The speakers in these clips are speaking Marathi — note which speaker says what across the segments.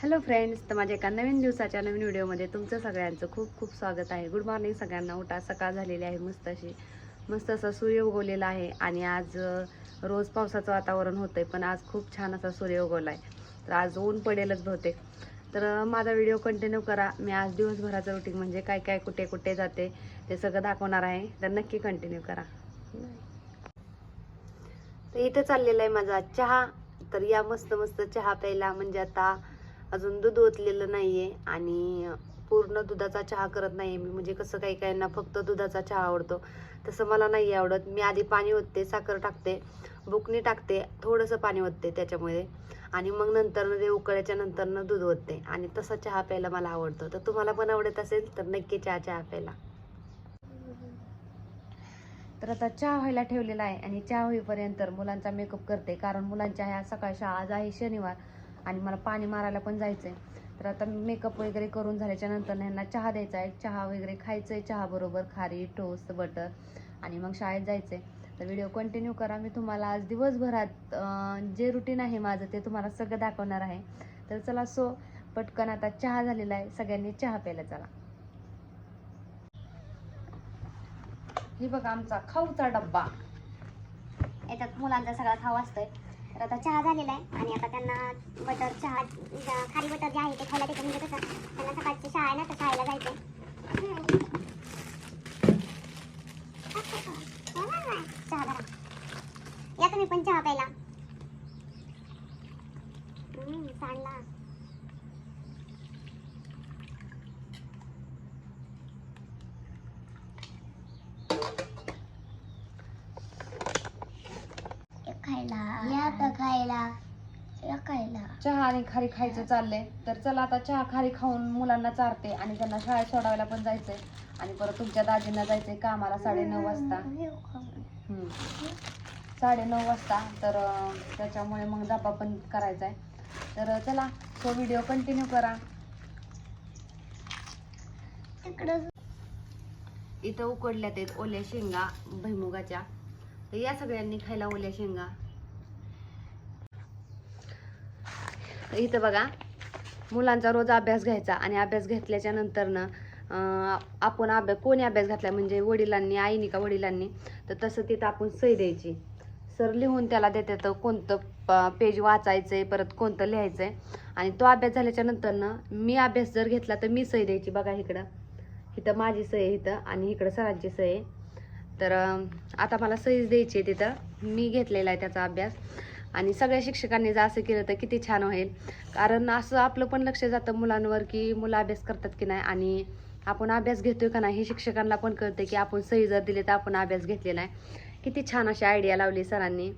Speaker 1: हॅलो फ्रेंड्स तर माझ्या एका नवीन दिवसाच्या नवीन व्हिडिओमध्ये तुमचं सगळ्यांचं खूप खूप स्वागत आहे. गुड मॉर्निंग सगळ्यांना. उठा सकाळ झालेली आहे मस्त अशी. मस्त असा सूर्य उगवलेला आहे आणि आज रोज पावसाचं वातावरण होतंय पण आज खूप छान असा सूर्य उगवला आहे तर आज ऊन पडेलच बहुतेक. तर माझा व्हिडिओ कंटिन्यू करा. मी आज दिवसभराचं रुटीन म्हणजे काय काय कुठे कुठे जाते ते सगळं दाखवणार आहे. तर नक्की कंटिन्यू करा. तर इथं चाललेला आहे माझा चहा. तर या मस्त मस्त चहा प्यायला. म्हणजे आता अजून दूध ओतलेलं नाही आहे आणि पूर्ण दुधाचा चहा करत नाही मी. म्हणजे कसं काही काहींना फक्त दुधाचा चहा आवडतो. तसं मला नाही आवडत. मी आधी पाणी ओतते साखर टाकते बुकणी टाकते थोडंसं पाणी ओतते त्याच्यामुळे. आणि मग नंतरनं ते उकळ्याच्या नंतरनं दूध ओतते. आणि तसा चहा प्यायला मला आवडतो. तर तुम्हाला पण आवडत असेल तर नक्की चहा चहा प्यायला. तर आता चहा व्हायला ठेवलेला आहे आणि चहा होईपर्यंत मुलांचा मेकअप करते. कारण मुलांच्या ह्या सकाळ शाळा आज आहे शनिवार आणि मला पाणी मारायला पण जायचंय. तर आता मेकअप वगैरे करून झाल्याच्यानंतर ह्यांना चहा द्यायचा आहे. चहा वगैरे खायचंय आहे चहाबरोबर खारी टोस्ट बटर आणि मग शाळेत जायचंय. तर व्हिडिओ कंटिन्यू करा. मी तुम्हाला आज दिवसभरात जे रुटीन आहे माझं ते तुम्हाला सगळं दाखवणार आहे. तर चला सो पटकन आता चहा झालेला आहे. सगळ्यांनी चहा प्यायला चला. ही बघा आमचा खाऊचा डब्बा.
Speaker 2: याच्यात मुलांचा सगळा खाऊ असतोय. तर आता चहा झालेला आहे आणि आता त्यांना बटर चहा खारी बटर जे आहे ते खायला ते कमी कसं त्यांना सकाळची शाळा आहे ना तर शाळेला जायचं चहा धरा या तुम्ही पण चहा प्यायला हम्म, सांडला खायला या तर खायला या खायला
Speaker 1: चहा आणि खारी खायचं चाललंय. तर चला आता चहा खारी खाऊन मुलांना चारते आणि त्यांना शाळेत सोडायला पण जायचंय. आणि परत तुमच्या दाजींना जायचंय कामाला साडे नऊ वाजता. साडे नऊ वाजता. तर त्याच्यामुळे मग डबा पण करायचा आहे तर चला तो व्हिडिओ कंटिन्यू करा. इथं उकडल्यात आहेत ओल्या शेंगा भैमुगाच्या तर या सगळ्यांनी खायला ओल्या शेंगा. इथं बघा मुलांचा रोज अभ्यास घ्यायचा आणि अभ्यास घेतल्याच्या नंतरनं आपण अभ्यास कोणी अभ्यास घातला म्हणजे वडिलांनी आईनी का वडिलांनी तर तसं तिथं आपण सही द्यायची. सर लिहून त्याला देतात कोणतं पेज वाचायचं आहे परत कोणतं लिहायचं आहे आणि तो अभ्यास झाल्याच्या नंतरनं मी अभ्यास जर घेतला तर मी सही द्यायची बघा इकडं. इथं माझी सही आहे इथं आणि इकडं सरांची सही आहे. तर आता मला सहीच द्यायची आहे तिथं. मी घेतलेला आहे त्याचा अभ्यास. आणि सगळ्या शिक्षकांनी जर असं केलं तर किती छान होईल. कारण असं आपलं पण लक्ष जातं मुलांवर की मुलं अभ्यास करतात की नाही आणि आपण अभ्यास घेतोय का नाही हे शिक्षकांना पण कळतं की आपण सही जर दिली तर आपण अभ्यास घेतलेला आहे. किती छान अशी आयडिया लावली सरांनी.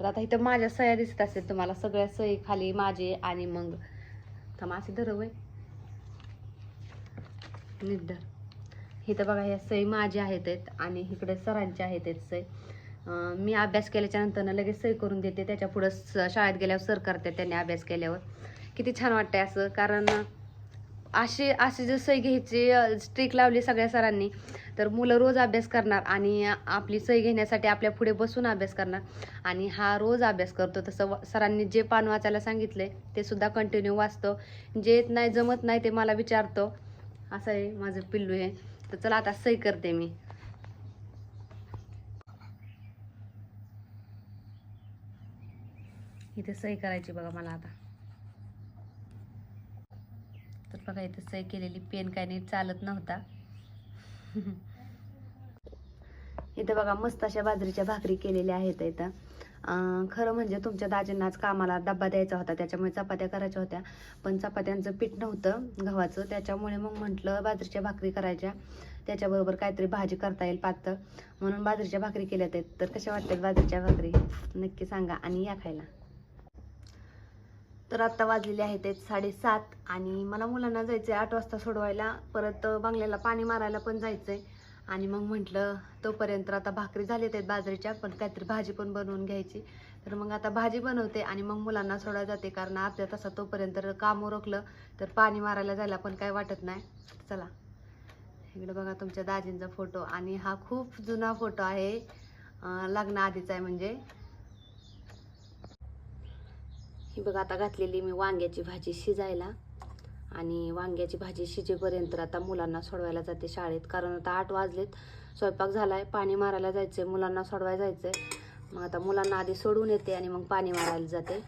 Speaker 1: तर आता इथं माझ्या सह्या दिसत असेल तुम्हाला सगळ्या सही खाली माझे आणि मग थांबा धरव निद्दर इथं बघा ह्या सही माझ्या आहेत आहेत आणि इकडे सरांच्या आहेत सही. मी अभ्यास केल्याच्यानंतरनं लगेच सही करून देते. त्याच्या पुढं स- शाळेत गेल्यावर सर करते त्यांनी अभ्यास केल्यावर. किती छान वाटतंय असं. कारण अशी अशी जर सही घ्यायची स्ट्रिक लावली सगळ्या सरांनी तर मुलं रोज अभ्यास करणार आणि आपली सही घेण्यासाठी आपल्या पुढे बसून अभ्यास करणार. आणि हा रोज अभ्यास करतो. तसं सरांनी जे पान वाचायला सांगितलं ते सुद्धा कंटिन्यू वाचतो. जे येत नाही जमत नाही ते मला विचारतो. असं आहे माझं पिल्लू आहे तर चला आता सही करते मी. इथे सही करायची बघा मला आता. तर बघा इथे सही केलेली पेन काय नीट चालत नव्हता. इथं बघा मस्त अशा बाजरीच्या भाकरी केलेल्या आहेत इथं. खरं म्हणजे तुमच्या दाजींना आज कामाला डब्बा द्यायचा होता त्याच्यामुळे चपात्या करायच्या होत्या. पण चपात्यांचं पीठ नव्हतं गव्हाचं त्याच्यामुळे मग म्हटलं बाजरीच्या भाकरी करायच्या. त्याच्याबरोबर काहीतरी भाजी करता येईल पातळ. म्हणून बाजरीच्या भाकरी केल्यात आहेत. तर कशा वाटतात बाजरीच्या भाकरी? नक्की सांगा आणि या खायला. तर आत्ता वाजलेले आहेत साडेसात आणि मला मुलांना जायचं आहे आठ वाजता सोडवायला. परत बंगल्याला पाणी मारायला पण जायचं आहे आणि मग म्हटलं तोपर्यंत आता भाकरी झालेत आहेत बाजरीच्या पण काहीतरी भाजी पण बनवून घ्यायची. तर मग आता भाजी बनवते आणि मग मुलांना सोडायला जाते कारण अर्ध्या तसा तोपर्यंत काम उरकलं तर पाणी मारायला जायला पण काय वाटत नाही. चला इकडे बघा तुमच्या दाजींचा फोटो. आणि हा खूप जुना फोटो आहे अं, लग्नाआधीचा आहे म्हणजे. ही बघा आता घातलेली मी वांग्याची भाजी शिजायला. आणि वांग्याची भाजी शिजेपर्यंत आता मुलांना सोडवायला जाते शाळेत कारण आता आठ वाजलेत. स्वयंपाक झालाय पाणी मारायला जायचंय मुलांना सोडवायला जायचंय. मग आता मुलांना आधी सोडून येते आणि मग पाणी मारायला जाते.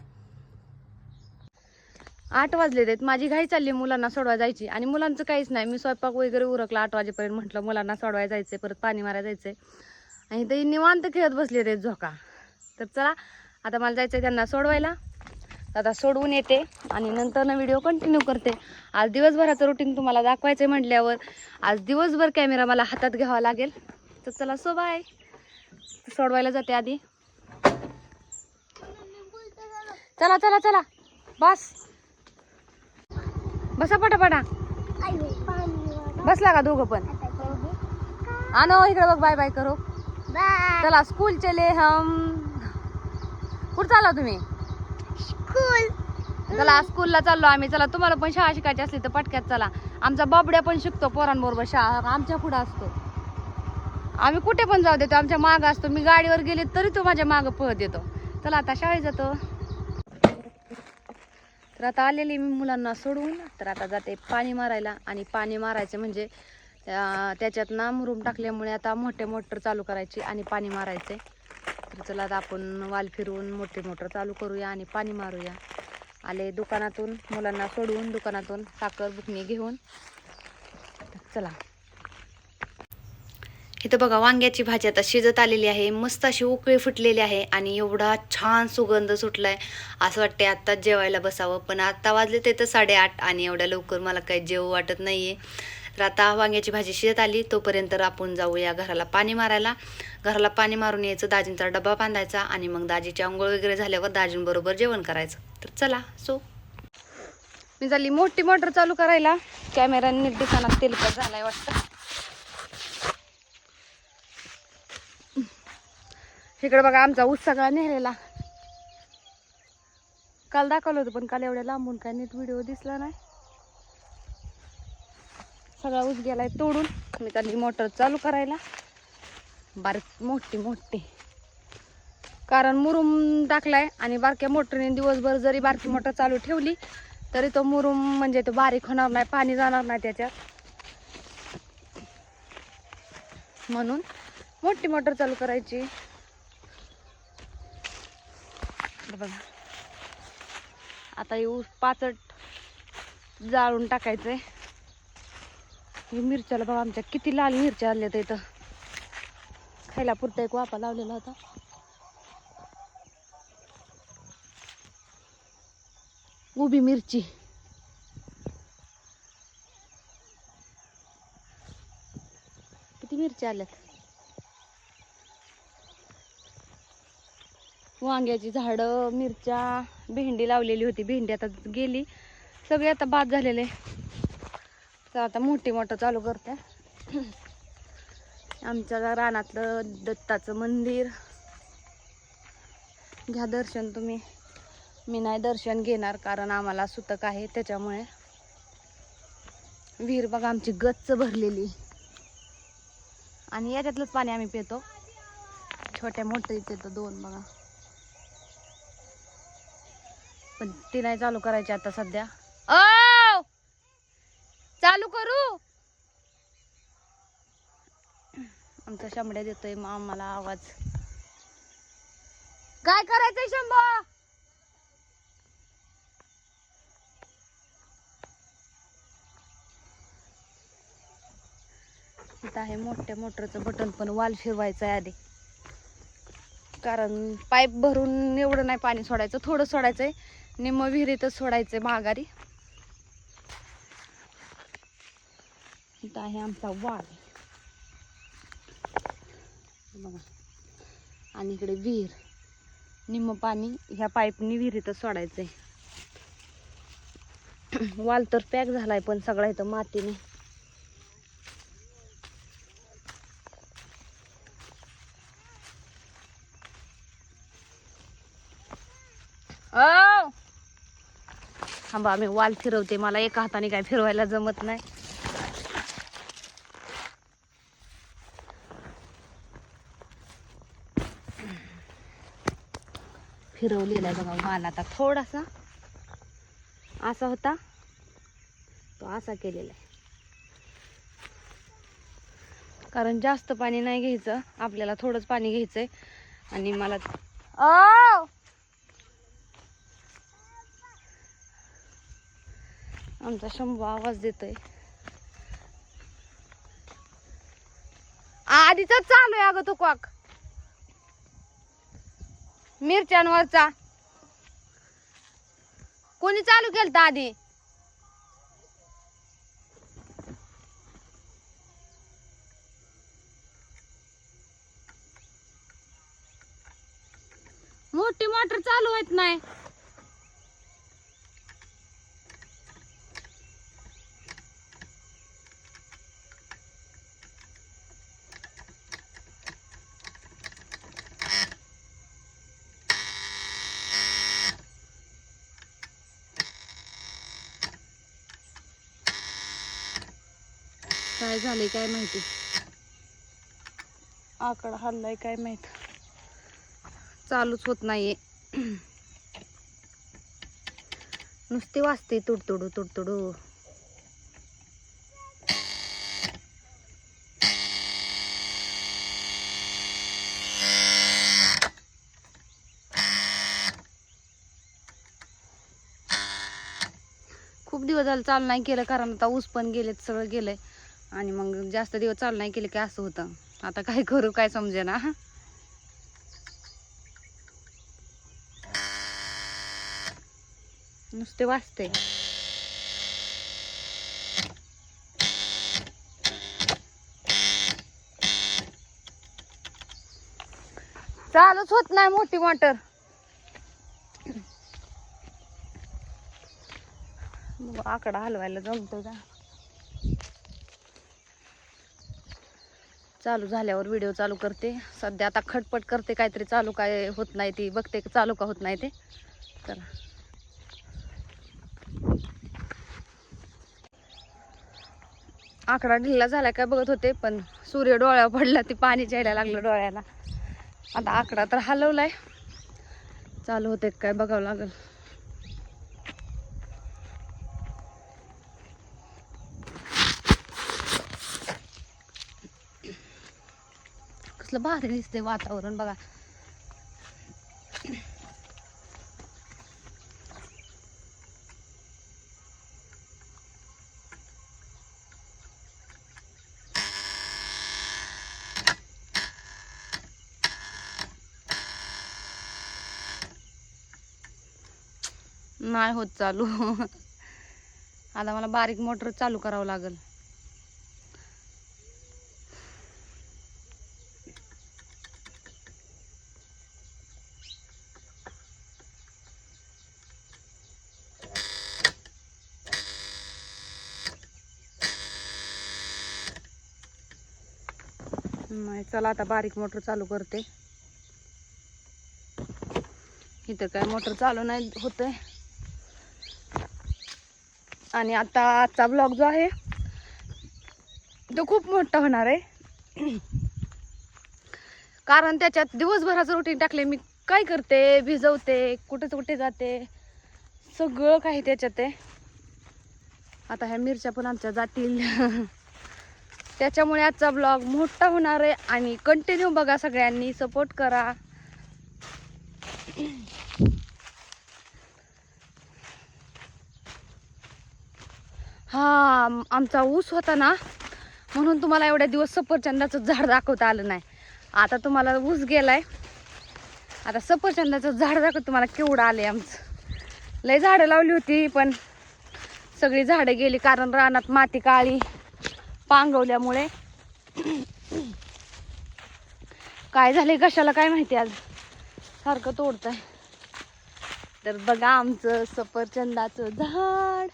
Speaker 1: आठ वाजले आहेत. माझी घाई चालली मुलांना सोडवायला जायची. आणि मुलांचं काहीच नाही. मी स्वयंपाक वगैरे उरकला आठ वाजेपर्यंत म्हटलं मुलांना सोडवायला जायचंय परत पाणी मारायला जायचंय. आणि ते निवांत खेळत बसले ते झोका. तर चला आता मला जायचंय त्यांना सोडवायला. आता सोडवून येते आणि नंतर ना व्हिडिओ कंटिन्यू करते. आज दिवसभराचं रुटीन तुम्हाला दाखवायचं म्हटल्यावर आज दिवसभर कॅमेरा मला हातात घ्यावा लागेल. तर चला सो बाय सोडवायला जाते आधी. चला चला चला. बस. बसा पटापटा. बसला का दोघं पण? आणो इकडे बघ बाय बाय करो.
Speaker 2: बाय
Speaker 1: चला स्कूल चले हम कुठं चालला तुम्ही? चला स्कूलला चाललो आम्ही. चला तुम्हाला पण शाळा शिकायची असली तर पटक्यात चला. आमचा बाबड्या पण शिकतो पोरांबरोबर शाळा. आमच्या पुढं असतो. आम्ही कुठे पण जाऊ देतो. आमच्या मागं असतो. मी गाडीवर गेले तरी तो माझ्या मागं पळत येतो. चला आता शाळेत जातो. तर आता आलेली मी मुलांना सोडून. तर आता जाते पाणी मारायला. आणि पाणी मारायचं म्हणजे त्याच्यात ना मुरुम टाकल्यामुळे आता मोठे मोटर चालू करायची आणि पाणी मारायचे तर चला आता आपण वाल फिरवून मोठे मोटर चालू करूया आणि पाणी मारूया. आले दुकानातून मुलांना सोडवून दुकानातून साखर बुकणी घेऊन. चला. इथं बघा वांग्याची भाजी आता शिजत आलेली आहे. मस्त अशी उकळी फुटलेली आहे आणि एवढा छान सुगंध सुटलाय. असं वाटते आत्ताच जेवायला बसावं. पण आत्ता वाजले ते तर साडेआठ आणि एवढ्या लवकर मला काही जेव वाटत नाहीये. तर आता वांग्याची भाजी शिजत आली. तोपर्यंत आपण जाऊया घराला पाणी मारायला. घराला पाणी मारून यायचं. दाजींचा डबा बांधायचा आणि मग दाजीची आंघोळ वगैरे झाल्यावर दाजींबरोबर जेवण करायचं. तर चला सो. मी झाली मोठी मोटर चालू करायला. कॅमेरा नीट दिसाना तेलकट झालाय वाटतं. इकडे बघा आमचा ऊस सगळा नेहलेला काल दाखवलं होतं पण काल एवढ्या लांबून काय नीट व्हिडिओ दिसला नाही. सगळा ऊस गेलाय तोडून. मी चालली मोटर चालू करायला. बारीक मोठी मोठी. कारण मुरुम टाकलाय आणि बारक्या मोटरने दिवसभर जरी बारकी मोटर चालू ठेवली तरी तो मुरुम म्हणजे तो बारीक होणार नाही पाणी जाणार नाही त्याच्यात. म्हणून मोठी मोटर चालू करायची. बघा. आता ऊस पाचट जाळून टाकायचंय. हे मिरच्याला बघा आमच्या किती लाल मिरच्या आल्या इथं. खायला पुरता एक वापा लावलेला होता. उभी मिरची. किती मिरच्या आल्यात? वांग्याची झाडं मिरच्या भेंडी लावलेली होती. भेंडी आता गेली. सगळे आता बाद झालेले. तर आता मोठी मोठं चालू करते. आमच्या रानातलं दत्ताचं मंदिर. घ्या दर्शन तुम्ही. मी नाही दर्शन घेणार कारण आम्हाला सुतक आहे त्याच्यामुळे. विहीर बघा आमची गच्च भरलेली. आणि याच्यातलंच पाणी आम्ही पितो. छोट्या मोठे पितो दोन बघा. पण ती नाही चालू करायची आता सध्या. अ! चालू करू? आमचा शंभड्या देतोय मग आम्हाला आवाज. काय करायचंय शंभा? इथं आहे मोठ्या मोटरचं बटन पण वाल फिरवायचं आहे आधी. कारण पाईप भरून एवढं नाही पाणी सोडायचं थोडं सोडायचंय. निम्म विहिरीतच सोडायचंय माघारी. इथं आहे आमचा वाल बघा. आणि इकडे विहीर. निम्म पाणी ह्या पाईपनी विहिरीतच सोडायचंय. वाल तर पॅक झालाय पण सगळा इथं मातीने थांबा मी वाल फिरवते. मला एका हाताने काय फिरवायला जमत नाही. फिरवलेला आहे बघा माल आता थोडासा असा होता. तो असा केलेला आहे. कारण जास्त पाणी नाही घ्यायचं. आपल्याला थोडंच पाणी घ्यायचंय. आणि मला ओ! आमचा शंभू आवाज देतोय. आधीच चालू आहे अगं तो क्वाक. मिरच्यांवरचा कोणी चालू केलं आधी? मोठी मोटर चालू होत नाही. झाले काय माहिती? आकडा हल्लाय काय माहीत? चालूच होत नाहीये. नुसती वाजते तुडतुडू तुडतुडू. खूप दिवस झालं चालू नाही केलं कारण आता ऊस पण गेलेत सगळं गेलंय. आणि मग जास्त दिवस चालू नाही केलं की असं होतं. आता काय करू काय समजे ना नुसते वाचते. चालूच होत नाही मोठी मोटर. आकडा हलवायला जमतो का? चालू झाल्यावर व्हिडिओ चालू करते. सध्या आता खटपट करते काहीतरी चालू काय होत नाही ती. बघते चालू का होत नाही ते. तर आकडा ढिल्ला झाला काय बघत होते पण सूर्य डोळ्यावर पडला ती पाणी जायला लागलं डोळ्याला. आता आकडा तर हलवलाय. चालू होते काय बघावं लागल. कसलं भारी दिसते वातावरण बघा. नाही होत चालू. आता मला बारीक मोटर चालू करावं लागल. नाही चला आता बारीक मोटर चालू करते. इथं काय मोटर चालू नाही होतंय. आणि आता आजचा ब्लॉग जो आहे तो खूप मोठा होणार आहे. कारण त्याच्यात दिवसभराचं रुटीन टाकले मी काय करते? भिजवते कुठे कुठे जाते? सगळं काही त्याच्यात आहे. आता ह्या मिरच्या पण आमच्या जातील. त्याच्यामुळे आजचा ब्लॉग मोठा होणार आहे आणि कंटिन्यू बघा सगळ्यांनी सपोर्ट करा. हा आमचा ऊस होता ना म्हणून तुम्हाला एवढ्या दिवस सफरचंदाचं झाड दाखवता आलं नाही. आता तुम्हाला ऊस गेलाय. आता सफरचंदाचं झाड दाखवत तुम्हाला केवढं आले आमचं. लय झाडं लावली होती पण सगळी झाडं गेली कारण रानात माती काळी. पांगवल्यामुळे काय झाले कशाला काय माहिती आज? सारखं तोडतंय. तर बघा आमचं सफरचंदाचं झाड.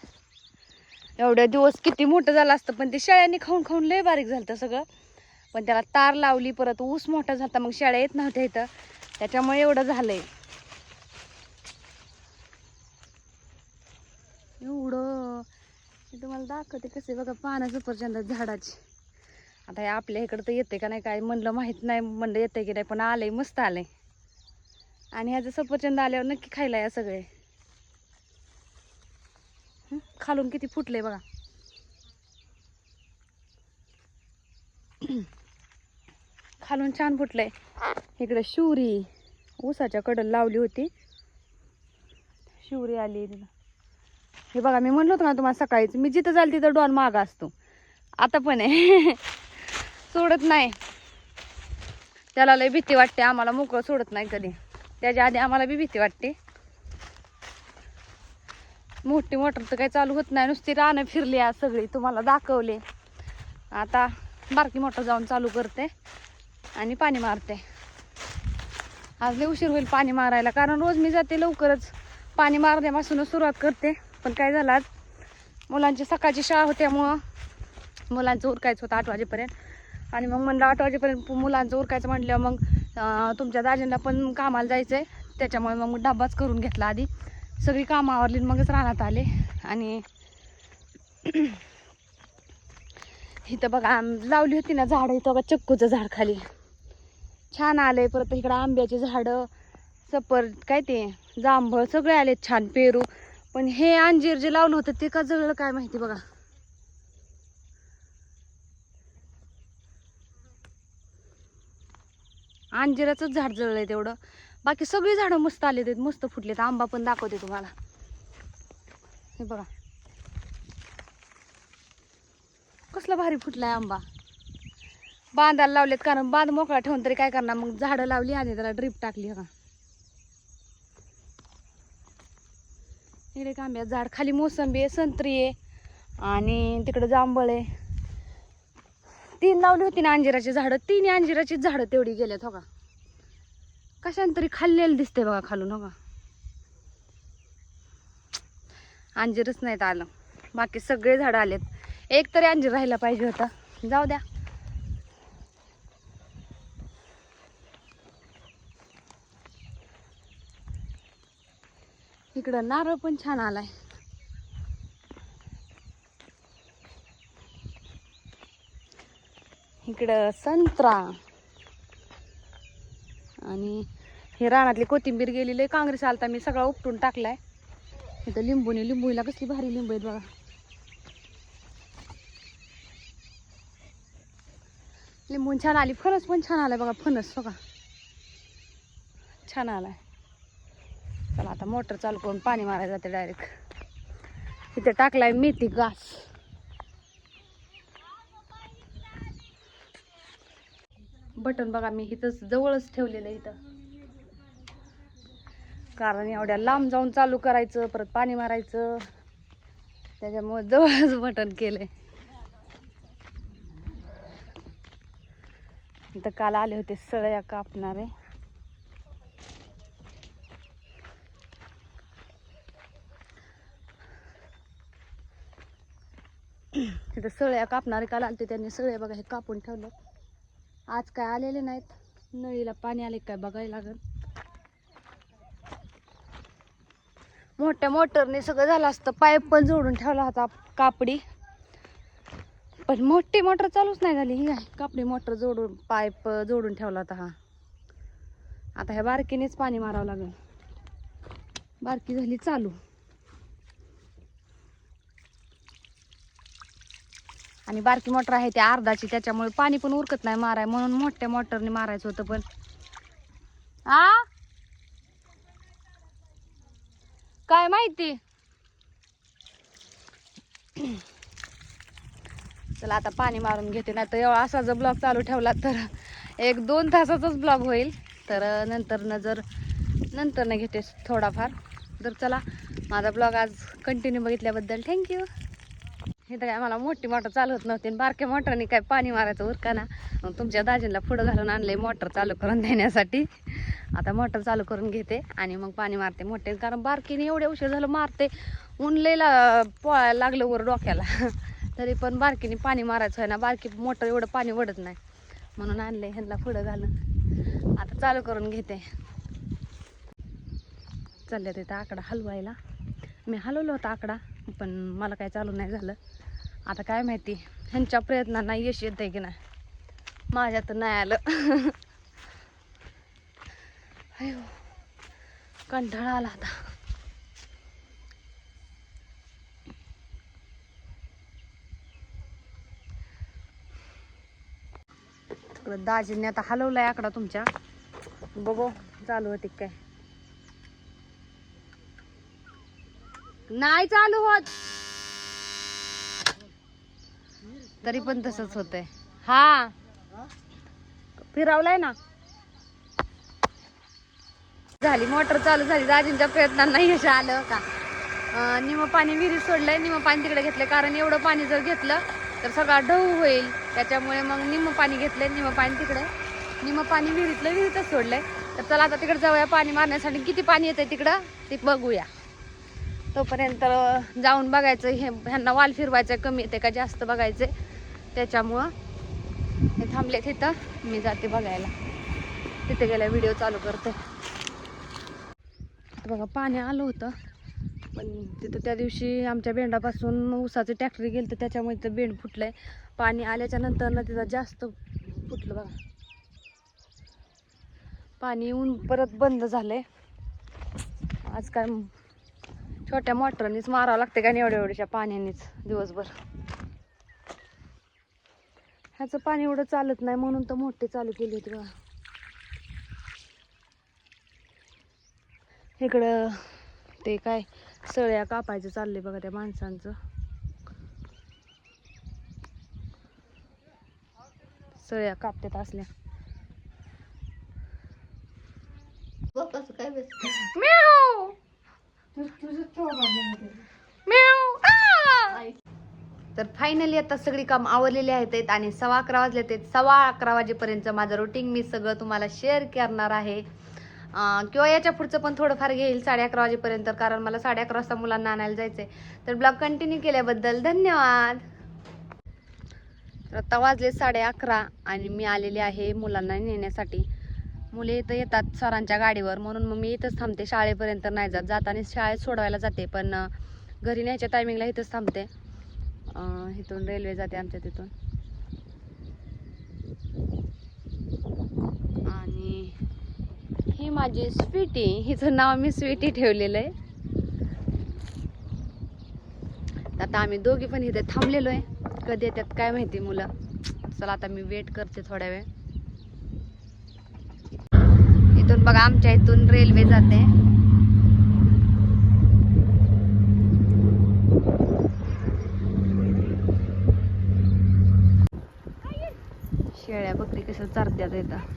Speaker 1: एवढ्या दिवस किती मोठं झालं असतं पण ते शेळ्यांनी खाऊन खाऊन लय बारीक झालं सगळं. पण त्याला तार लावली परत ऊस मोठा झाला मग शेळ्या येत नव्हत्या इथं. त्याच्यामुळे एवढं झालंय. एवढं. मी तुम्हाला दाखवते कसे बघा पानं सफरचंद झाडाची. आता हे आपल्या इकडं तर येते का नाही काय म्हणलं माहीत नाही म्हणलं येते की नाही पण आलंय मस्त आलंय. आणि ह्याचं सफरचंद आल्यावर नक्की खायला या सगळे. खालून किती फुटले बघा. खालून छान फुटलंय. इकडे शिवरी ऊसाच्या कडल लावली होती. शिवरी आली. तिला हे बघा मी म्हणलो होतो ना तुम्हाला सकाळीच मी जिथं जाईल तिथं डॉन मागा असतो. आता पण आहे. सोडत नाही. त्याला लय भीती वाटते आम्हाला मोकळं सोडत नाही कधी. त्याच्या आधी आम्हाला बी भीती वाटते. मोठी मोटर तर काही चालू होत नाही नुसती रानं फिरली आज सगळी तुम्हाला दाखवले. आता बारकी मोटर जाऊन चालू करते आणि पाणी मारते. आज लय उशीर होईल पाणी मारायला कारण रोज मी जाते लवकरच. पाणी मारण्यापासूनच सुरुवात करते. पण काय झालं आज? मुलांची सकाळची शाळा होत्यामुळं मुलांचं उरकायचं होतं आठ वाजेपर्यंत. आणि मग म्हणलं आठ वाजेपर्यंत मुलांचं उरकायचं म्हटलं मग तुमच्या दाजींना पण कामाला जायचं आहे त्याच्यामुळे मग डब्बाच करून घेतला आधी. सगळी कामं आवरली आणि मगच रानात आले. आणि इथं बघा लावली होती ना झाडं इथं बघा चक्कूचं झाड खाली. छान आले परत इकडं आंब्याची झाडं सपर काय ते जांभळ सगळे आले छान पेरू. पण हे अंजीर जे लावलं होतं ते का जळलं काय माहिती बघा. अंजिराचंच झाड जळलंय तेवढं. बाकी सगळी झाडं मस्त आले आहेत मस्त फुटलेत. आंबा पण दाखवते तुम्हाला. हे बघा. कसला भारी फुटलाय आंबा. बांधायला लावलेत कारण बांध मोकळा ठेवून तरी काय करणार? मग झाडं लावली आणि त्याला ड्रीप टाकली का इकडे झाड खाली मोसंबी आहे संत्री आहे आणि तिकडं जांभळ आहे. तीन लावली होती ना अंजिराची झाडं. तीन अंजिराची झाडं तेवढी गेल्यात हो का? कशाने तरी खाल्लेलं दिसते बघा खालून हो का? अंजीरच नाहीत आलं. बाकी सगळे झाडं आलेत. एक तरी अंजीर राहायला पाहिजे होता. जाऊ द्या. इकडं नारळ पण छान आलाय. इकडं संत्रा. आणि हे रानातली कोथिंबीर गेलेली काँग्रेस आलता मी सगळा उपटून टाकलाय. इथं लिंबूने लिंबूला कसली भारी लिंबू आहेत बघा. लिंबून छान आली. फणस पण छान आलाय बघा फणस बघा. छान आलाय. चला आता मोटर चालू करून पाणी मारायला जाते डायरेक्ट इथे टाकलाय मेथी घास. बटन बघा मी इथंच जवळच ठेवलेलं आहे इथं. कारण एवढ्या लांब जाऊन चालू करायचं परत पाणी मारायचं. त्याच्यामुळे जवळच बटन केलंय. इथं काल आले होते सळया कापणारे. तिथं सळ्या कापणारे काल आलते त्यांनी सळ्या बघा हे कापून ठेवलं आज काय आलेले नाहीत. नळीला पाणी आले काय बघायला लागल मोठ्या मोटरने सगळं झालं असतं. पाईप पण जोडून ठेवला होता कापडी. पण मोठी मोटर चालूच नाही झाली. ही आहे. कापडी मोटर जोडून पाईप जोडून ठेवला होता हा. आता ह्या बारकीनेच पाणी मारावं लागेल. बारकी झाली चालू. आणि बारकी मोटर आहे त्या अर्धाची त्याच्यामुळे पाणी पण उरकत नाही माराय. म्हणून मोठ्या मोटरने मारायचं होतं पण. आ? काय माहिती? चला आता पाणी मारून घेते. ना तर एवढा असा जर ब्लॉग चालू ठेवला तर एक दोन तासाचाच ब्लॉग होईल. तर नंतर न जर नंतर न घेते थोडाफार. तर चला माझा ब्लॉग आज कंटिन्यू बघितल्याबद्दल थँक्यू हे तर काय मला मोठी मोटर चालवत नव्हती आणि बारक्या मोटरने काय पाणी मारायचं उरकाना मग तुमच्या दाजींना पुढं घालून आणलंय मोटर चालू करून देण्यासाठी. आता मोटर चालू करून घेते आणि मग पाणी मारते मोठे. कारण बारकीने एवढे उशीर झालं मारते उनलेला पोळा पोळायला लागलं वर डोक्याला. तरी पण बारकीने पाणी मारायचं आहे ना बारकी मोटर एवढं पाणी वडत नाही. म्हणून आणलंय ह्यांना पुढं घालून. आता चालू करून घेते. चालले तिथं आकडा हलवायला. मी हलवलं होतं आकडा. पण मला काय चालू नाही झालं. आता काय माहिती ह्यांच्या प्रयत्नांना यश येत आहे की नाही? माझ्या तर नाही आलं. अयो कंठाळा आला आता. दाजीने आता हलवलाय आकडा तुमच्या. बघू चालू होते काय? नाही चालू होत. तरी पण तसंच होतंय. हा. फिरावलाय ना. झाली मोटर चालू झाली. दाजींच्या प्रयत्नांना यश आलं का? निम पाणी विहिरीत सोडलंय. निम पाणी तिकडे घेतलंय. कारण एवढं पाणी जर घेतलं तर सगळा ढऊ होईल. त्याच्यामुळे मग निम पाणी घेतलंय. निम पाणी तिकडे. निम पाणी विहिरीतलं विहिरीतच सोडलंय. तर चला आता तिकडे जाऊया पाणी मारण्यासाठी. किती पाणी येतंय तिकडं? ते बघूया. तोपर्यंत जाऊन बघायचं. हे ह्यांना वाल फिरवायचं कमी येते का जास्त बघायचे. त्याच्यामुळं हे थांबले तिथं मी जाते बघायला. तिथे गेल्या व्हिडिओ चालू करते. बघा पाणी आलं होतं. पण तिथं त्या दिवशी आमच्या बेंडापासून ऊसाचे ट्रॅक्टरी गेलं तर त्याच्यामुळे तिथं बेंड फुटलंय. पाणी आल्याच्यानंतर ना तिथं जास्त फुटलं बघा. पाणी येऊन परत बंद झालंय. आज काय छोट्या मोटरनीच मारावं लागते का नाही एवढ्या एवढ्याच्या पाण्यानेच दिवसभर? ह्याचं पाणी एवढं चालत नाही म्हणून तर मोठे चालू केले होते बघा इकडं ते काय सळ्या कापायचं चाललंय बघा त्या माणसांचं. सळ्या कापतात असल्या. आ! तर फायनली आता सगळी काम आवरलेली आहेत आणि सव्वा अकरा वाजले आहेत. सव्वा अकरा वाजेपर्यंत माझं रुटीन मी सगळं तुम्हाला शेअर करणार आहे. किंवा याच्या पुढचं पण थोडंफार घेईल साडे अकरा वाजेपर्यंत कारण मला साडे अकरा वाजता मुलांना आणायला जायचंय. तर ब्लॉग कंटिन्यू केल्याबद्दल धन्यवाद. तर आता वाजले साडे अकरा आणि मी आलेले आहे मुलांना नेण्यासाठी. मुले इथं येतात सरांच्या गाडीवर म्हणून मग मी इथंच थांबते. शाळेपर्यंत नाही जात. जाताना शाळेत सोडवायला जाते पण घरी न्यायच्या टायमिंगला इथंच थांबते. इथून रेल्वे जाते आमच्या तिथून. आणि ही माझी स्वीटी हिचं नाव मी स्वीटी ठेवलेलं आहे. आता आम्ही दोघी पण इथे थांबलेलो आहे. कधी येतात काय माहिती मुलं. चला आता मी वेट करते थोड्या वेळ. इथून बघा आमच्या इथून रेल्वे जाते. शेळ्या बकरी कसं चारत्यात येतात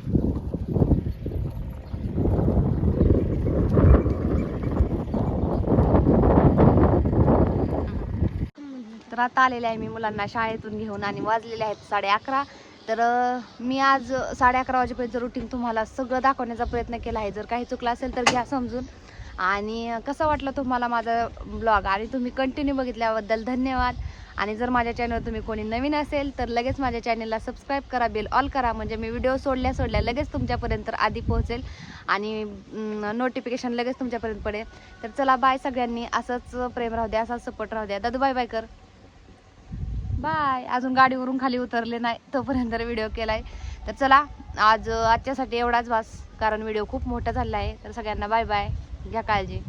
Speaker 1: तर आता आलेले आहे मी मुलांना शाळेतून घेऊन आणि वाजलेले आहेत साडे अकरा. तर मी आज साडे अकरा वाजेपर्यंत रुटीन तुम्हाला सगळं दाखवण्याचा प्रयत्न केला आहे. जर काही चुकलं असेल तर घ्या समजून. आणि कसं वाटलं तुम्हाला माझा ब्लॉग आणि तुम्ही कंटिन्यू बघितल्याबद्दल धन्यवाद. आणि जर माझ्या चॅनलवर तुम्ही कोणी नवीन असेल तर लगेच माझ्या चॅनलला सबस्क्राईब करा बेल ऑल करा. म्हणजे मी व्हिडिओ सोडल्या सोडल्या लगेच तुमच्यापर्यंत आधी पोहोचेल. आणि नोटिफिकेशन लगेच तुमच्यापर्यंत पडेल. तर चला बाय सगळ्यांनी. असंच प्रेम राहू द्या असाच सपोर्ट राहू द्या. दादू बाय बाय कर बाय. अजून गाडीवरून खाली उतरले नाही तोपर्यंत व्हिडिओ केलाय. तर चला आज आजच्यासाठी एवढाच वास कारण व्हिडिओ खूप मोठा झाला आहे तर सगळ्यांना बाय बाय घ्या काळजी.